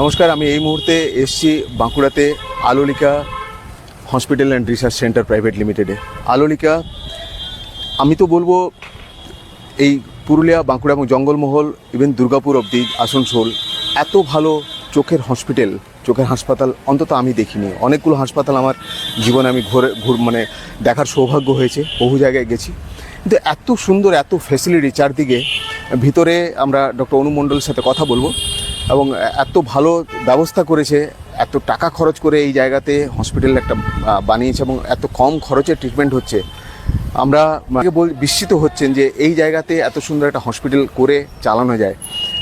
নমস্কার, আমি এই মুহূর্তে এসছি বাঁকুড়াতে Alolika hospital and research centre private লিমিটেডে। আলোলিকা, আমি তো বলব এই পুরুলিয়া, বাঁকুড়া এবং জঙ্গলমহল ইভেন দুর্গাপুর অবধি, আসানসোল, এত ভালো চোখের হসপিটাল, চোখের হাসপাতাল অন্তত আমি দেখিনি। অনেকগুলো হাসপাতাল আমার জীবনে আমি ঘুরে ঘুর মানে দেখার সৌভাগ্য হয়েছে, বহু জায়গায় গেছি। কিন্তু এত সুন্দর, এত ফেসিলিটি চারদিকে, ভিতরে আমরা ডক্টর অনু মণ্ডলের সাথে কথা বলব। এবং এত ভালো ব্যবস্থা করেছে, এত টাকা খরচ করে এই জায়গাতে হসপিটাল একটা বানিয়েছে এবং এত কম খরচে ট্রিটমেন্ট হচ্ছে। আমরা বল, বিস্মিত হচ্ছেন যে এই জায়গাতে এত সুন্দর একটা হসপিটাল করে চালানো যায়।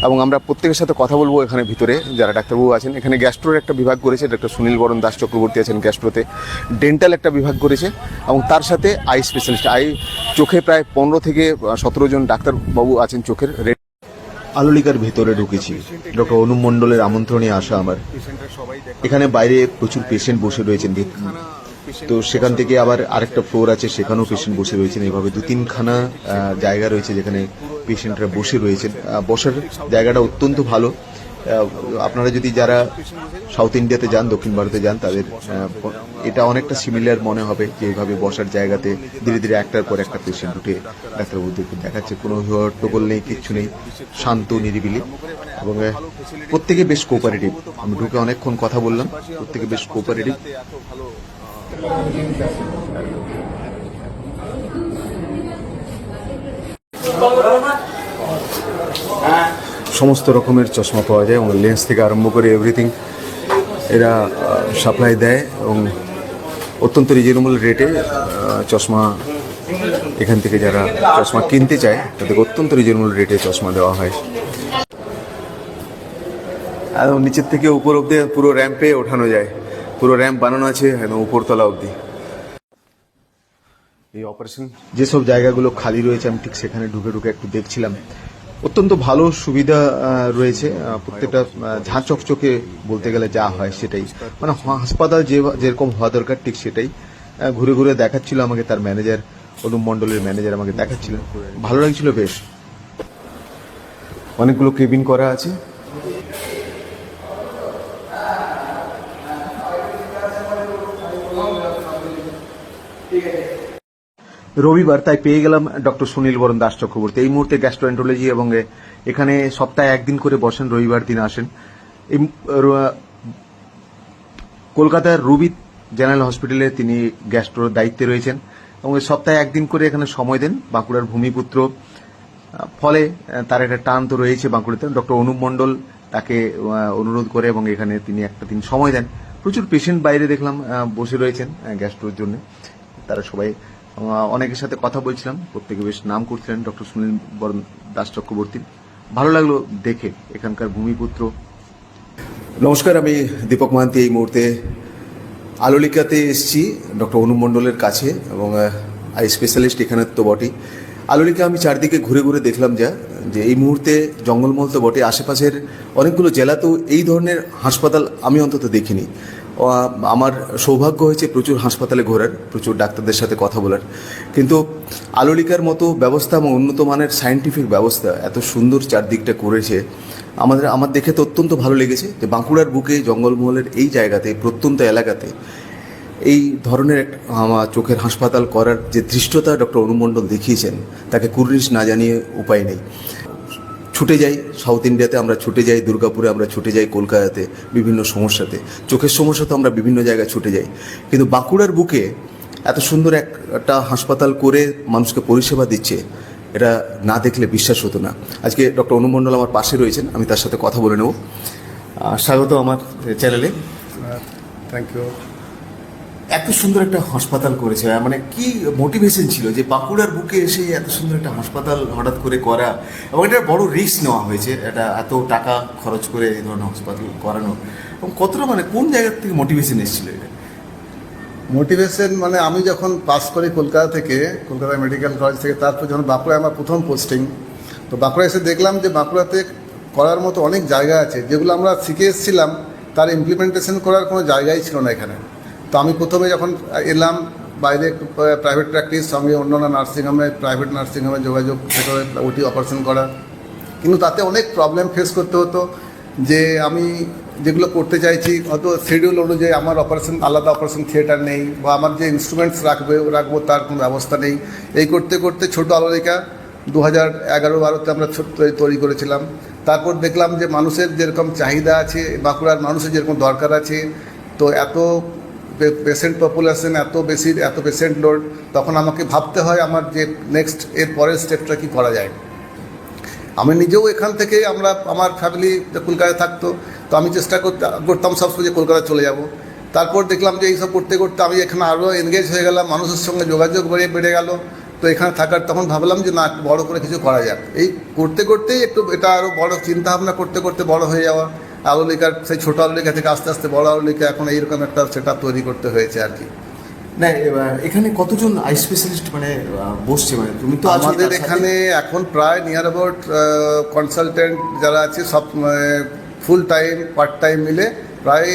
এবং আমরা প্রত্যেকের সাথে কথা বলব এখানে ভিতরে, যারা ডাক্তারবাবু আছেন। এখানে গ্যাস্ট্রোর একটা বিভাগ করেছে ডক্টর সুনীল বরণ দাস চক্রবর্তী আছেন গ্যাস্ট্রোতে ডেন্টাল একটা বিভাগ করেছে এবং তার সাথে আই স্পেশালিস্ট আই চোখে প্রায় পনেরো থেকে সতেরো জন ডাক্তারবাবু আছেন চোখের। আলোলিকার ভেতরে ঢুকেছি। ডক্টর অনুপ মণ্ডলের আমন্ত্রণে আসা আমার। এখানে বাইরে প্রচুর পেশেন্ট বসে রয়েছেন। তো সেখান থেকে আবার আরেকটা ফ্লোর আছে, সেখানেও পেশেন্ট বসে রয়েছেন। এইভাবে দু তিনখানা জায়গা রয়েছে যেখানে পেশেন্টরা বসে রয়েছেন। বসার জায়গাটা অত্যন্ত ভালো। আপনারা যদি যারা সাউথ ইন্ডিয়াতে যান, দক্ষিণ ভারতে যান, তাদের এটা অনেকটা সিমিলার মনে হবে যে এইভাবে বসার জায়গাতে ধীরে ধীরে একটার পর একটা পেশেন্ট উঠে ডাক্তারবাবুদেরকে দেখাচ্ছে। কোনো হট্টগোল নেই, কিচ্ছু নেই, শান্ত, নিরিবিলি। এবং প্রত্যেকে বেশ কোঅপারেটিভ আমি ঢুকে অনেকক্ষণ কথা বললাম, প্রত্যেকে বেশ কোঅপারেটিভ সমস্ত রকমের চশমা পাওয়া যায় এবং লেন্স থেকে আরম্ভ করে এভরিথিং এরা সাপ্লাই দেয় এবং অত্যন্ত রিজনেবল রেটে চশমা এখান থেকে যারা চশমা কিনতে চায়, তাদেরকে অত্যন্ত রিজনেবল রেটে চশমা দেওয়া হয়। একদম নিচের থেকে উপর অবধি পুরো র্যাম্পে ওঠানো যায়। পুরো র্যাম্প বানানো আছে একদম উপরতলা অবধি। এই অপারেশন যেসব জায়গাগুলো খালি রয়েছে, আমি ঠিক সেখানে ঢুকে ঢুকে একটু দেখছিলাম। অত্যন্ত ভালো সুবিধা রয়েছে প্রত্যেকটা ঝাঁ চকচকে বলতে গেলে যা হয় সেটাই। মানে হাসপাতাল যে, যেরকম হওয়া দরকার, ঠিক সেটাই। ঘুরে ঘুরে দেখাচ্ছিল আমাকে তার ম্যানেজার, অনুপ মণ্ডলের ম্যানেজার আমাকে দেখাচ্ছিল। ভালো লাগছিল বেশ। অনেকগুলো কেবিন করা আছে। রবিবার তাই পেয়ে গেলাম ডক্টর সুনীল বরণ দাস চক্রবর্তী। এই মুহূর্তে গ্যাস্ট্রোএন্টোলজি এবং এখানে সপ্তাহে একদিন করে বসেন, রবিবার দিন আসেন। এই কলকাতার রুবি জেনারেল হসপিটালে তিনি গ্যাস্ট্রোর দায়িত্বে রয়েছেন এবং সপ্তাহে একদিন করে এখানে সময় দেন বাঁকুড়ার ভূমিপুত্র। ফলে তার একটা টান তো রয়েছে বাঁকুড়াতে। ডক্টর অনুপ মণ্ডল তাকে অনুরোধ করে এবং এখানে তিনি একটা দিন সময় দেন। প্রচুর পেশেন্ট বাইরে দেখলাম বসে রয়েছেন গ্যাস্ট্রোর জন্য। তারা সবাই অনেকের সাথে কথা বলছিলাম, প্রত্যেকে বেশ নাম করছিলেন ডক্টর সুনীল বরণ দাস চক্রবর্তী। ভালো লাগল দেখে এখানকার ভূমিপুত্র। নমস্কার, আমি দীপক মহান্তি এই মুহূর্তে আলোলিকাতে এসেছি, ডক্টর অনুপ মণ্ডলের কাছে এবং আই স্পেশালিস্ট এখানে তো বটেই। আলোলিকা, আমি চারদিকে ঘুরে ঘুরে দেখলাম যা, যে এই মুহূর্তে জঙ্গলমহল তো বটে, আশেপাশের অনেকগুলো জেলাতেও এই ধরনের হাসপাতাল আমি অন্তত দেখিনি। আমার সৌভাগ্য হয়েছে প্রচুর হাসপাতালে ঘোরার, প্রচুর ডাক্তারদের সাথে কথা বলার। কিন্তু আলোলিকার মতো ব্যবস্থা এবং উন্নত মানের সায়েন্টিফিক ব্যবস্থা এত সুন্দর চারদিকটা করেছে, আমাদের, আমার দেখে তো অত্যন্ত ভালো লেগেছে যে বাঁকুড়ার বুকে, জঙ্গলমহলের এই জায়গাতে, প্রত্যন্ত এলাকাতে, এই ধরনের আমার চোখের হাসপাতাল করার যে ধৃষ্টতা ডক্টর অনুমণ্ডল দেখিয়েছেন, তাকে কুর্নিশ না জানিয়ে উপায় নেই। ছুটে যাই সাউথ ইন্ডিয়াতে আমরা ছুটে যাই, দুর্গাপুরে আমরা ছুটে যাই, কলকাতাতে, বিভিন্ন সমস্যাতে। চোখের সমস্যা তো আমরা বিভিন্ন জায়গায় ছুটে যাই। কিন্তু বাঁকুড়ার বুকে এত সুন্দর একটা হাসপাতাল করে মানুষকে পরিষেবা দিচ্ছে, এটা না দেখলে বিশ্বাস হতো না। আজকে ডক্টর অনুমণ্ডল আমার পাশে রয়েছেন, আমি তার সাথে কথা বলে নেব। স্বাগত আমার চ্যানেলে। থ্যাংক ইউ এত সুন্দর একটা হাসপাতাল করেছে। মানে কি মোটিভেশন ছিল যে বাঁকুড়ার বুকে এসে এত সুন্দর একটা হাসপাতাল হঠাৎ করে করা? এবং এটা বড় রিস্ক নেওয়া হয়েছে, এটা এত টাকা খরচ করে এই ধরনের হাসপাতাল করানো। এবং কতটা মানে কোন জায়গার থেকে মোটিভেশন এসেছিল এটা? মোটিভেশন মানে আমি যখন পাস করি কলকাতা থেকে, কলকাতা মেডিকেল কলেজ থেকে, তারপর যখন বাঁকুড়ায় আমার প্রথম পোস্টিং তো বাঁকুড়া এসে দেখলাম যে বাঁকুড়াতে করার মতো অনেক জায়গা আছে, যেগুলো আমরা শিখে এসেছিলাম, তার ইমপ্লিমেন্টেশন করার কোনো জায়গাই ছিল না এখানে। তো আমি প্রথমে যখন এলাম, বাইরে প্রাইভেট প্র্যাকটিস সঙ্গে অন্যান্য নার্সিংহোমে প্রাইভেট নার্সিংহোমে যোগাযোগ ভেতরে ওটি অপারেশন করা। কিন্তু তাতে অনেক প্রবলেম ফেস করতে হতো যে আমি যেগুলো করতে চাইছি, হয়তো শিডিউল অনুযায়ী আমার অপারেশন আলাদা অপারেশন থিয়েটার নেই বা আমার যে ইনস্ট্রুমেন্টস রাখবে, রাখব তার কোনো ব্যবস্থা নেই। এই করতে করতে ছোটো আলোরিকা দু হাজার এগারো, বারোতে আমরা তৈরি করেছিলাম। তারপর দেখলাম যে মানুষের যেরকম চাহিদা আছে, বাঁকুড়ার মানুষের যেরকম দরকার আছে, তো এত পেশেন্ট পপুলেশন এত বেশি, এত পেশেন্ট লোড তখন আমাকে ভাবতে হয় আমার যে নেক্সট এর পরের স্টেপটা কী করা যায়। আমি নিজেও এখান থেকে আমরা, আমার ফ্যামিলি কলকাতায় থাকতো, তো আমি চেষ্টা করতে, করতাম সবসময় যে কলকাতা চলে যাব। তারপর দেখলাম যে এইসব করতে করতে আমি এখানে আরও এনগেজ হয়ে গেলাম, মানুষের সঙ্গে যোগাযোগ বেড়ে বেড়ে গেল। তো এখানে থাকার তখন ভাবলাম যে না বড় করে কিছু করা যাক। এই করতে, করতেই একটু এটা আরও বড় চিন্তা ভাবনা করতে করতে বড় হয়ে যাওয়া। আলোলিকার সেই ছোটো আলোলিকা থেকে আস্তে আস্তে বড় আলোলিকা এখন এইরকম একটা সেটা তৈরি করতে হয়েছে আর কি। না এখানে কতজন আই স্পেশালিস্ট মানে বসছে? মানে তুমি তো আমাদের এখানে এখন প্রায় নিয়ার অ্যাবাউট কনসালটেন্ট যারা আছে সব ফুল টাইম পার্ট টাইম মিলে প্রায়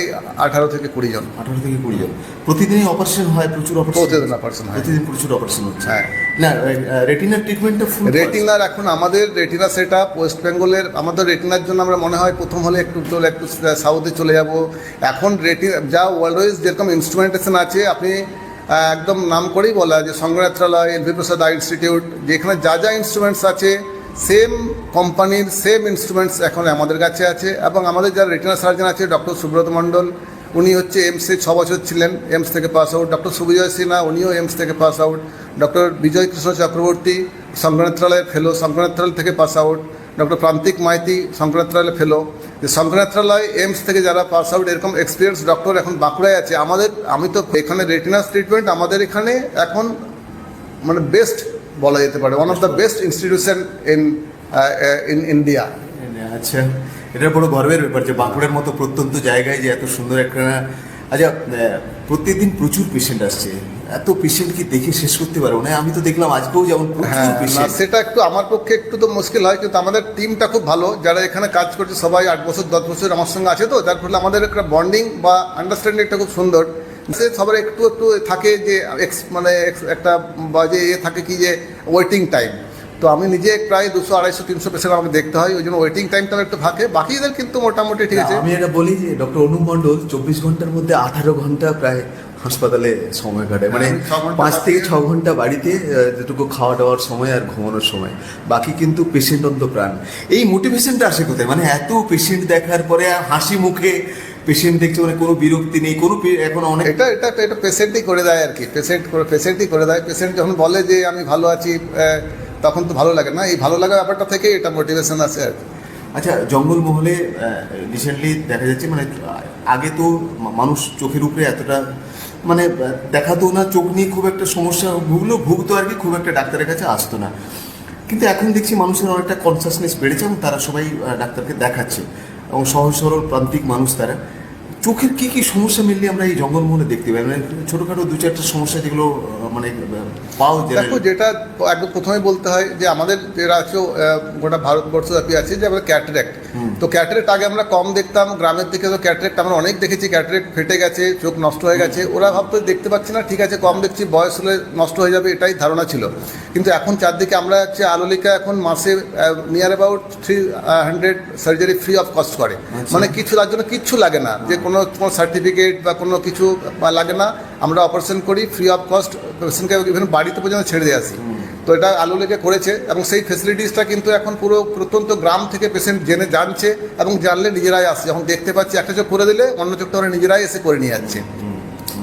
আঠারো থেকে কুড়ি জন। আঠারো থেকে কুড়ি জন। প্রতিদিনই অপারেশন হয় প্রচুর অপারেশন প্রতিদিন operation হয়। প্রতিদিন প্রচুর অপারেশন হচ্ছে। হ্যাঁ। না রেটিনার ট্রিটমেন্টটা ফুল রেটিনার এখন আমাদের রেটিনা সেট আপ ওয়েস্ট বেঙ্গলের আমাদের রেটিনার জন্য আমরা মনে হয় প্রথম হলে একটু চলে একটু সাউথে চলে যাব। এখন রেটিনা যা ওয়ার্ল্ড যেরকম ইনস্ট্রুমেন্টেশন আছে আপনি একদম নাম করেই বলা যে সংগ্রহালয় L V Prasad eye institute যেখানে যা যা ইনস্ট্রুমেন্টস আছে সেম কোম্পানির সেম ইনস্ট্রুমেন্টস এখন আমাদের কাছে আছে এবং আমাদের যারা রেটিনা সার্জন আছে ডক্টর সুব্রত মণ্ডল, উনি হচ্ছে এমসে ছ বছর ছিলেন, এমস থেকে pass out doctor Subijoy Sinha, উনিও এমস থেকে pass out doctor Bijoy Krishna Chakraborty, সংগণাত্রালয়ের fellow সংগণাত্রালয় থেকে পাস আউট ডক্টর প্রান্তিক মাইতি সংগণাত্রালয় ফেলো যে সংগণাত্রালয়, এমস থেকে যারা পাস আউট এরকম এক্সপিরিয়েন্স ডক্টর এখন বাঁকুড়ায় আছে। আমাদের, আমি তো এখানে রেটিনাস ট্রিটমেন্ট আমাদের এখানে এখন মানে বেস্ট বলা যেতে পারে one of the best institution in in India আচ্ছা এটা বড় গর্বের ব্যাপার যে বাঁকুড়ার মতো প্রত্যন্ত জায়গায় যে এত সুন্দর একটা আচ্ছা প্রত্যেকদিন প্রচুর পেশেন্ট আসছে। এত পেশেন্ট কি দেখে শেষ করতে পারব না? আমি তো দেখলাম আজকেও যেমন হ্যাঁ সেটা একটু আমার পক্ষে একটু তো মুশকিল হয় কিন্তু আমাদের টিমটা খুব ভালো। যারা এখানে কাজ করছে সবাই আট বছর দশ বছর আমার সঙ্গে আছে তো যার ফলে আমাদের একটা বন্ডিং বা আন্ডারস্ট্যান্ডিংটা খুব সুন্দর। সবার একটু একটু থাকে যে ex- মানে একটা বাজে যে এ থাকে কি যে ওয়েটিং টাইম তো আমি নিজে প্রায় দুশো আড়াইশো তিনশো পেশেন্ট আমাকে দেখতে হয় ওই জন্য ওয়েটিং টাইমটা একটু থাকে। বাকিদের কিন্তু মোটামুটি ঠিক আছে। আমি এটা বলি যে ডক্টর অনুপ মণ্ডল চব্বিশ ঘণ্টার মধ্যে আঠারো ঘণ্টা প্রায় হাসপাতালে সময় কাটায়। মানে আমি পাঁচ থেকে ছ ঘণ্টা বাড়িতে যেটুকু খাওয়া দাওয়ার সময় আর ঘুমানোর সময়। বাকি কিন্তু পেশেন্ট অন্ত প্রাণ এই মোটিভেশনটা আসে কোথায়? মানে এত পেশেন্ট দেখার পরে হাসি মুখে পেশেন্ট দেখছে মানে কোনো বিরক্তি নেই কোনো এখন অনেক এটা এটা এটা পেশেন্টই করে দেয় আর কি পেশেন্ট করে পেশেন্টই করে দেয়। পেশেন্ট যখন বলে যে আমি ভালো আছি তখন তো ভালো লাগে না। এই ভালো লাগা ব্যাপারটা থেকে এটা মোটিভেশন আছে আর কি আচ্ছা জঙ্গলমহলে রিসেন্টলি দেখা যাচ্ছে মানে আগে তো মানুষ চোখের উপরে এতটা মানে দেখাতো না চোখ নিয়ে খুব একটা সমস্যা ভুগলো ভুগতো আর কি খুব একটা ডাক্তারের কাছে আসতো না। কিন্তু এখন দেখছি মানুষের অনেকটা কনসাসনেস বেড়েছে এবং তারা সবাই ডাক্তারকে দেখাচ্ছে। এবং সহজ সরল প্রান্তিক মানুষ তারা। চোখের কি কি সমস্যা মিললে আমরা এই জঙ্গলমহলে দেখতে পাই? মানে ছোটোখাটো দু চারটা সমস্যা যেগুলো মানে পাও দেখো যেটা একদম প্রথমে বলতে হয় যে আমাদের যারা আছে গোটা ভারতবর্ষব্যাপী আছে যে আমরা ক্যাটারেক্ট তো ক্যাটারেক্ট আগে আমরা কম দেখতাম গ্রামের দিকে তো ক্যাটারেক্ট আমরা অনেক দেখেছি ক্যাটারেক্ট ফেটে গেছে চোখ নষ্ট হয়ে গেছে। ওরা ভাবতো দেখতে পাচ্ছি না ঠিক আছে কম দেখছি বয়স হলে নষ্ট হয়ে যাবে এটাই ধারণা ছিল। কিন্তু এখন চারদিকে আমরা হচ্ছে আলোলিকা এখন মাসে near about three hundred surgery free of cost করে। মানে কিছু তার জন্য কিচ্ছু লাগে না। যে কোনো কোনো সার্টিফিকেট বা কোনো কিছু লাগে না, আমরা অপারেশন করি ফ্রি অফ কস্ট পেশেন্টকে ইভেন বাড়িতে পর্যন্ত ছেড়ে দিয়ে আসি। তো এটা আলু লেগে করেছে এবং সেই ফেসিলিটিসটা কিন্তু এখন পুরো, প্রত্যন্ত গ্রাম থেকে পেশেন্ট জেনে জানছে এবং জানলে নিজেরাই আসছে যখন দেখতে পাচ্ছি একটা চোখ করে দিলে অন্য চোখটা ওরা নিজেরাই এসে করে নিয়ে যাচ্ছে।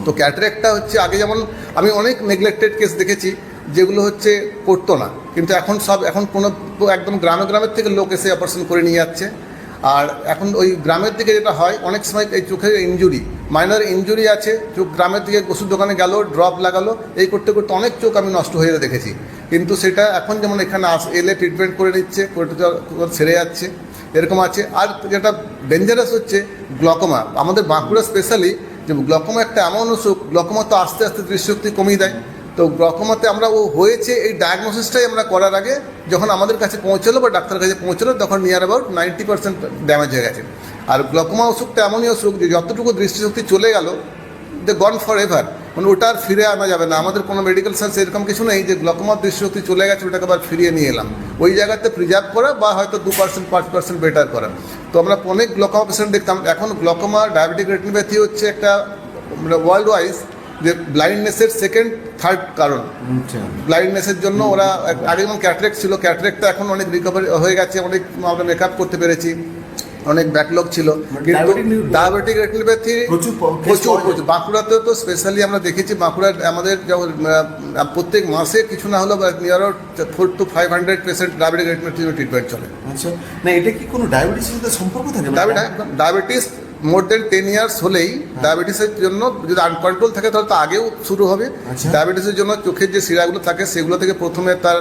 তো ক্যাটারেক্টটা হচ্ছে আগে যেমন আমি অনেক নেগলেক্টেড কেস দেখেছি, যেগুলো হচ্ছে করতো না। কিন্তু এখন সব, এখন কোনো, একদম গ্রামে গ্রামের থেকে লোক এসে অপারেশন করে নিয়ে যাচ্ছে। আর এখন ওই গ্রামের দিকে যেটা হয়, অনেক সময় এই চোখের ইনজুরি মাইনর ইনজুরি আছে, চোখ গ্রামের দিকে ওষুধ দোকানে গেল ড্রপ লাগালো, এই করতে করতে অনেক চোখ আমি নষ্ট হয়ে দেখেছি। কিন্তু সেটা এখন যেমন এখানে আস, এলে ট্রিটমেন্ট করে নিচ্ছে সেরে যাচ্ছে, এরকম আছে। আর যেটা ডেঞ্জারাস হচ্ছে গ্লকোমা আমাদের বাঁকুড়া স্পেশালি যে গ্লকোমা একটা এমন অসুখ গ্লকোমা তো আস্তে আস্তে দৃষ্টিশক্তি কমিয়ে দেয়। তো গ্লকোমাতে আমরা ও হয়েছে, এই ডায়াগনোসিসটাই আমরা করার আগে যখন আমাদের কাছে পৌঁছলো বা ডাক্তারের কাছে পৌঁছলো, তখন near about ninety percent damage হয়ে গেছে। আর গ্লকোমা অসুখটা এমনই অসুখ যে যতটুকু দৃষ্টিশক্তি চলে গেল দে গন ফর এভার মানে ওটা আর ফিরে আনা যাবে না। আমাদের কোনো মেডিকেল সায়েন্স এরকম কিছু নেই যে গ্লকোমার দৃষ্টিশক্তি চলে গেছে, ওটাকে আবার ফিরিয়ে নিয়ে এলাম। ওই জায়গাতে প্রিজার্ভ করা বা হয়তো দু পার্সেন্ট পাঁচ পার্সেন্ট বেটার করা। তো আমরা অনেক গ্লকোমা পেশেন্ট দেখতাম। এখন গ্লকোমা ডায়াবেটিক রেটিনোপ্যাথি হচ্ছে একটা ওয়ার্ল্ড ওয়াইজ যে ব্লাইন্ডনেসের সেকেন্ড থার্ড কারণ। আচ্ছা। ব্লাইন্ডনেসের জন্য ওরা আগে যেমন ক্যাটারেক্ট ছিল ক্যাটারেক্টটা এখন অনেক রিকভারি হয়ে গেছে অনেক আমরা মেকআপ করতে পেরেছি অনেক ব্যাকলগ ছিল। কিন্তু ডায়াবেটিক রেটিনোপ্যাথি প্রচুর প্রচুর পাওয়া প্রচুর। বাঁকুড়াতে তো স্পেশালি আমরা দেখেছি বাঁকুড়ার আমাদের যেমন প্রত্যেক মাসে কিছু না হলেও near four to five hundred patient diabetic retinopathy treatment চলে। আচ্ছা। না এটা কি কোনো ডায়াবেটিসের সাথে সম্পর্ক থাকে? মানে diabetes more than ten years হলেই ডায়াবেটিসের জন্য যদি আনকন্ট্রোল থাকে তাহলে তো আগেও শুরু হবে। আচ্ছা। ডায়াবেটিসের জন্য চোখের যে শিরাগুলো থাকে সেগুলো থেকে প্রথমে তার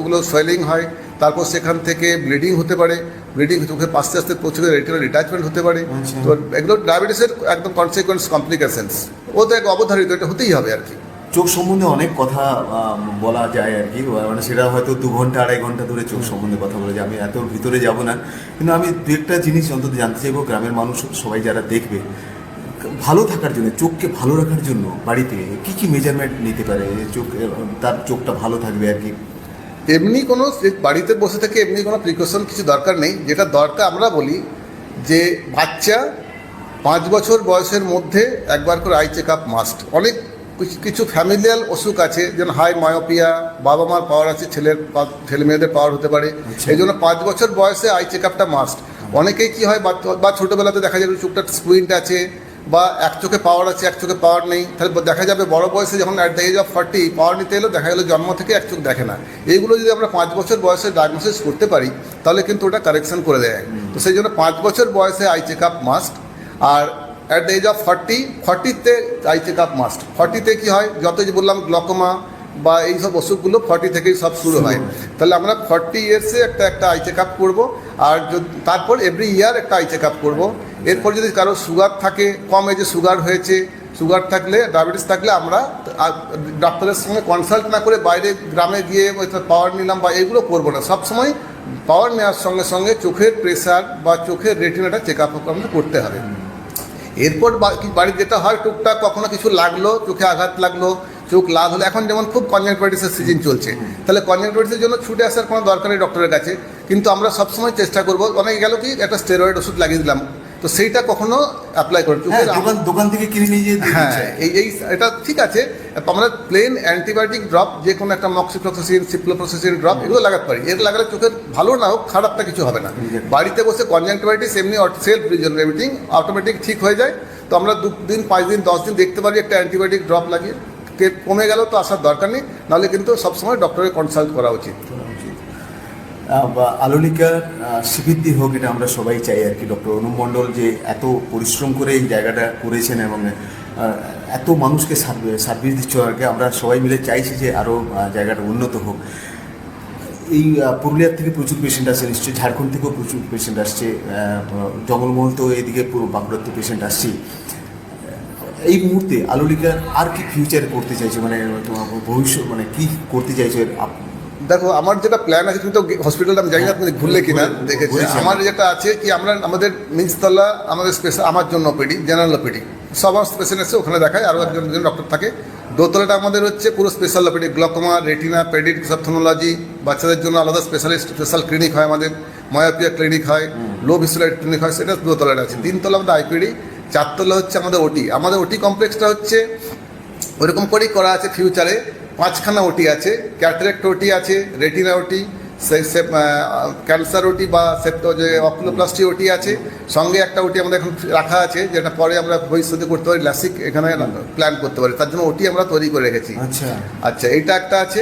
ওগুলো সোয়েলিং হয় তারপর সেখান থেকে ব্লিডিং হতে পারে। ব্লিডিং চোখে আস্তে আস্তে প্রচুর রেটিনাল ডিটাচমেন্ট হতে পারে। আচ্ছা। তো এগুলো ডায়াবেটিসের একদম কনসিকুয়েন্স কমপ্লিকেশনস ও তো এক অবধারিত এটা হতেই হবে আর কি। চোখ সম্বন্ধে অনেক কথা বলা যায় আর কি। মানে সেটা হয়তো দু ঘণ্টা, আড়াই ঘণ্টা ধরে চোখ সম্বন্ধে কথা বলে যে আমি এত ভিতরে যাব না। কিন্তু আমি দু একটা জিনিস অন্তত জানতে চাইব, গ্রামের মানুষ সবাই যারা দেখবে, ভালো থাকার জন্য, চোখকে ভালো রাখার জন্য বাড়িতে কি কি মেজারমেন্ট নিতে পারে? চোখ, তার চোখটা ভালো থাকবে আর কি। এমনি কোনো বাড়িতে বসে থেকে এমনি কোনো প্রিকশন কিছু দরকার নেই। যেটা দরকার আমরা বলি যে, বাচ্চা পাঁচ বছর বয়সের মধ্যে একবার করে আই চেক আপ মাস্ট অনেক কিছু- কিছু ফ্যামিলিয়াল অসুখ আছে যেমন হাই মায়োপিয়া বাবা মার পাওয়ার আছে ছেলের ছেলে মেয়েদের পাওয়ার হতে পারে। আচ্ছা। এই জন্য পাঁচ বছর বয়সে আই চেক আপটা মাস্ট অনেকেই কি হয় বা- বা ছোটোবেলাতে দেখা যাবে চোখটা স্কুইন্ট আছে বা এক চোখে পাওয়ার আছে এক চোখে পাওয়ার নেই। তাহলে দেখা যাবে বড় বয়সে যখন at the age of forty power নিতে এলো দেখা গেলো জন্ম থেকে এক চোখ দেখে না। এইগুলো যদি আমরা পাঁচ বছর বয়সে ডায়াগনোসিস করতে পারি তাহলে কিন্তু ওটা কারেকশন করে দেয়। তো সেই জন্য পাঁচ বছর বয়সে eye check up must R at the age of forty ফর্টিতে eye check up must ফর্টিতে কী হয়? যত যে বললাম গ্লকোমা বা এই সব অসুখগুলো ফর্টি থেকেই সব শুরু হয়। তাহলে আমরা ফর্টি ইয়ার্সে একটা একটা আই চেক আপ করব। আর তারপর এভরি ইয়ার একটা আই চেক আপ করব। এরপর যদি কারও সুগার থাকে কম এজে সুগার হয়েছে সুগার থাকলে ডায়াবেটিস থাকলে আমরা ডাক্তারের সঙ্গে কনসাল্ট না করে বাইরে গ্রামে গিয়ে পাওয়ার নিলাম বা এগুলো করব না। সবসময় পাওয়ার নেওয়ার সঙ্গে সঙ্গে চোখের প্রেশার বা চোখের রেটিনাটা চেক আপ আমাদের করতে হবে। এরপর বাড়ি যেতে হয়, টুকটাক কখনো কিছু লাগল, চোখে আঘাত লাগল, চোখ লাল হলো। এখন যেমন খুব কনজেন্টাইটিসের সিজন চলছে। তাহলে কনজেন্টাইটিসের জন্য ছুটে আসার কোনো দরকার নেই ডক্টরের কাছে। কিন্তু আমরা সবসময় চেষ্টা করব। অনেকে গেল কি, একটা স্টেরয়েড ওষুধ লাগিয়ে দিলাম। তো সেইটা কখনো অ্যাপ্লাই করে হ্যাঁ দোকান দোকান থেকে কিনে নিয়ে যেয়ে হ্যাঁ এই এই এটা ঠিক আছে। আমরা প্লেন অ্যান্টিবায়োটিক ড্রপ যে কোনো একটা মক্সিফ্লোক্সিন সিপ্লোপ্রোসিন ড্রপ এগুলো লাগাতে পারি। এর লাগালে চোখের ভালো না হোক খারাপটা কিছু হবে না। বাড়িতে বসে কনজাংটিভাইটিস এমনি সেলফ রিজেনারেটিং অটোমেটিক ঠিক হয়ে যায়। তো আমরা দু দিন পাঁচ দিন দশ দিন দেখতে পারি একটা অ্যান্টিবায়োটিক ড্রপ লাগিয়ে। কে- কমে গেল তো আসার দরকার নেই। নাহলে কিন্তু সবসময় ডক্টরের কনসাল্ট করা উচিত। আলোলিকার স্বীকৃতি হোক, এটা আমরা সবাই চাই আর কি। ডক্টর অনুপ মণ্ডল যে এত পরিশ্রম করে এই জায়গাটা করেছেন এবং এত মানুষকে সার্ভিস দিচ্ছে আর কি আমরা সবাই মিলে চাইছি যে আরও জায়গাটা উন্নত হোক। এই পুরুলিয়ার থেকে প্রচুর পেশেন্ট আসছে, নিশ্চয়ই ঝাড়খণ্ড থেকেও প্রচুর পেশেন্ট আসছে জঙ্গলমহল তো এদিকে পুরো বাঁকুড়ার তো পেশেন্ট আসছেই এই মুহূর্তে আলোলিকার আর কি ফিউচার করতে চাইছে? মানে তোমার ভবিষ্যৎ মানে কি করতে চাইছে? দেখো আমার যেটা প্ল্যান আছে তুমি তো হসপিটালটা আমি জানি না তুমি ঘুরলে কিনা ঘুরে- দেখেছি। আমার যেটা আছে কি আমরা আমাদের নিচতলা আমাদের স্পেশাল আমার জন্য পেডি জেনারেল পেডি সবার স্পেশাল আছে ওখানে দেখায় আরও একজন ডক্টর থাকে। দোতলাটা আমাদের হচ্ছে পুরো স্পেশাল পেডি গ্লকোমা রেটিনা পেডিট সপথোনোলজি বাচ্চাদের জন্য আলাদা স্পেশালিস্ট স্পেশাল ক্লিনিক হয় আমাদের ময়াপিয়া ক্লিনিক হয় লো ভিসুলাইট ক্লিনিক হয় সেটা দোতলাটা আছে। তিনতলা আমাদের আইপিডি চারতলা হচ্ছে আমাদের ওটি আমাদের ওটি কমপ্লেক্সটা হচ্ছে ওরকম করেই করা আছে ফিউচারে পাঁচখানা ওটি আছে ক্যাটারেক্ট ওটি আছে রেটিনা ওটি ক্যান্সার ওটি বা সেপ্টো যে অকুলোপ্লাস্টি ওটি আছে সঙ্গে একটা ওটি আমাদের এখন রাখা আছে যেটা পরে আমরা ভবিষ্যতে করতে পারি লাসিক এখানে প্ল্যান করতে পারি। তার জন্য ওটি আমরা তৈরি করে রেখেছি। আচ্ছা। আচ্ছা এইটা একটা আছে।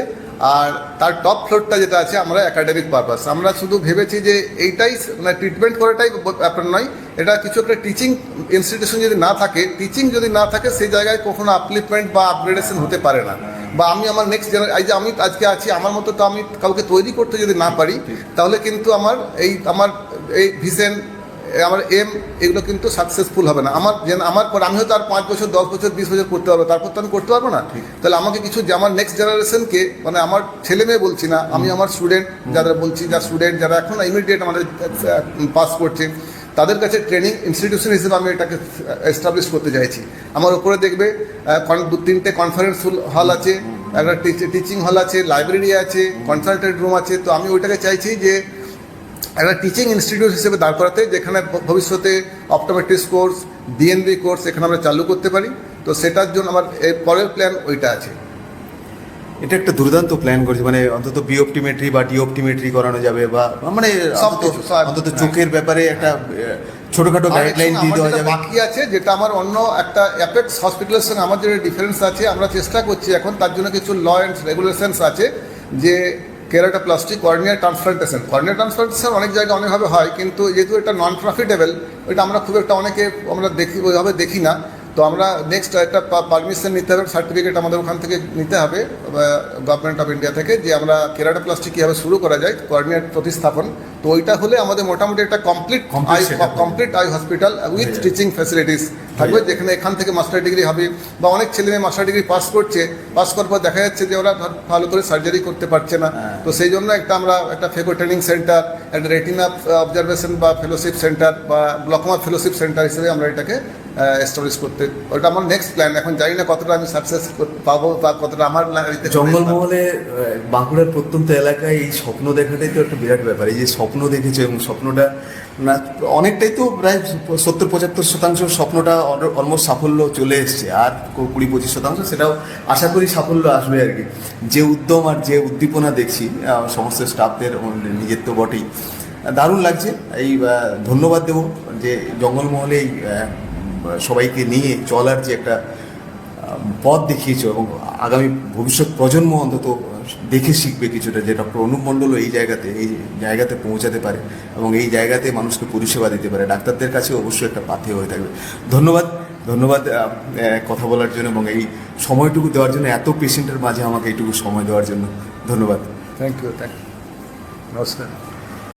আর তার টপ ফ্লোরটা যেটা আছে, আমরা একাডেমিক পারপাস আমরা শুধু ভেবেছি যে এইটাই মানে ট্রিটমেন্ট করাটাই ব্যাপার নয়। এটা কিছু একটা টিচিং ইনস্টিটিউশন যদি না থাকে টিচিং যদি না থাকে, সেই জায়গায় কখনো আপলিপমেন্ট বা আপগ্রেডেশন হতে পারে না। বা আমি আমার নেক্সট এই যে আমি আজকে আছি, আমার মতো তো আমি কাউকে তৈরি করতে যদি না পারি, তাহলে কিন্তু আমার এই আমার এই ভিশন আমার এম এগুলো কিন্তু সাকসেসফুল হবে না। আমার যেন আমার পর আমি হয়তো আর পাঁচ বছর দশ বছর বিশ বছর করতে পারব তারপর তো আমি করতে পারব না। তাহলে আমাকে কিছু যে আমার নেক্সট জেনারেশনকে মানে আমার ছেলে মেয়ে বলছি না আমি আমার স্টুডেন্ট যারা বলছি যা স্টুডেন্ট যারা এখন ইমিডিয়েট আমাদের পাস করছে তাদের কাছে ট্রেনিং ইনস্টিটিউশন হিসেবে আমি এটাকে এস্টাবলিশ করতে চাইছি। আমার উপরে দেখবে দু তিনটে কনফারেন্স হল আছে একটা টিচিং হল আছে লাইব্রেরি আছে কনসালটেন্ট রুম আছে। তো আমি ওইটাকে চাইছি যে একটা টিচিং ইনস্টিটিউট হিসেবে দাঁড় করাতে যেখানে ভবিষ্যতে অপটোমেট্রিক্স কোর্স ডিএনবি কোর্স এখানে আমরা চালু করতে পারি। তো সেটার জন্য আমার এর পরের প্ল্যান ওইটা আছে। এটা একটা দুর্দান্ত প্ল্যান করেছে মানে অন্তত বিঅপটিমেট্রি বা ডিঅপটিমেট্রি করানো যাবে বা মানে সব অন্তত- অন্তত চোখের ব্যাপারে একটা আহ, ছোটখাটো গাইডলাইন দিয়ে দেওয়া যাবে। বাকি আছে যেটা আমার অন্য একটা অ্যাপেক্স হসপিটালের সঙ্গে আমার যেটা ডিফারেন্স আছে আমরা চেষ্টা করছি এখন তার জন্য কিছু ল অ্যান্ড রেগুলেশনস আছে যে কেরাটোপ্লাস্টিক কর্নিয়ার ট্রান্সপ্লান্টেশন কর্নিয়ার ট্রান্সপ্লান্টেশন অনেক জায়গায় অনেকভাবে হয়, কিন্তু যেহেতু এটা নন প্রফিটেবল ওইটা আমরা খুব একটা অনেকে আমরা দেখি, ওইভাবে দেখি না। তো আমরা নেক্সট একটা পারমিশন নিতে হবে সার্টিফিকেট আমাদের ওখান থেকে নিতে হবে গভর্নমেন্ট অফ ইন্ডিয়া থেকে যে আমরা কেরাটোপ্লাস্টিক কীভাবে শুরু করা যায় কর্নিয়ার প্রতিস্থাপন। তো ওইটা হলে আমাদের মোটামুটি একটা complete eye complete eye hospital with teaching facilities থাকবে যেখানে এখান থেকে মাস্টার ডিগ্রি হবে বা অনেক ছেলে মেয়ে মাস্টার ডিগ্রি পাস করছে পাস করার পর দেখা যাচ্ছে যে ওরা ভালো করে সার্জারি করতে পারছে না। তো সেই জন্য একটা আমরা একটা ফেকো ট্রেনিং সেন্টার একটা রেটিনা অবজারভেশন বা ফেলোশিপ সেন্টার বা ব্লকমা ফেলোশিপ সেন্টার হিসেবে আমরা এটাকে এস্টাবলিশ করতে। ওটা আমার নেক্সট প্ল্যান এখন জানি না কতটা আমি সাকসেস পাবো বা কতটা আমার জঙ্গলমহলে বাঁকুড়ার প্রত্যন্ত এলাকায় এই স্বপ্ন দেখাটাই তো একটা বিরাট ব্যাপার। এই যে স্বপ্ন দেখেছে এবং স্বপ্নটা, না, অনেকটাই তো প্রায় সত্তর, পঁচাত্তর শতাংশ স্বপ্নটা অলমোস্ট সাফল্য চলে এসছে। আর কুড়ি, পঁচিশ শতাংশ সেটাও আশা করি সাফল্য আসবে আর কি। যে উদ্যম আর যে উদ্দীপনা দেখছি সমস্ত স্টাফদের নিজের তো বটেই। দারুণ লাগছে। এই ধন্যবাদ দেবো যে জঙ্গলমহলে এই সবাইকে নিয়ে চলার যে একটা পথ দেখিয়েছো এবং আগামী ভবিষ্যৎ প্রজন্ম অন্তত দেখে শিখবে কিছুটা যে ডক্টর অনুপ মণ্ডলও এই জায়গাতে এই জায়গাতে পৌঁছাতে পারে এবং এই জায়গাতে মানুষকে পরিষেবা দিতে পারে। ডাক্তারদের কাছে অবশ্যই একটা পাথে হয়ে থাকবে। ধন্যবাদ ধন্যবাদ কথা বলার জন্য এবং এই সময়টুকু দেওয়ার জন্য, এত পেশেন্টের মাঝে আমাকে এইটুকু সময় দেওয়ার জন্য। ধন্যবাদ। থ্যাংক ইউ থ্যাংক ইউ নমস্কার।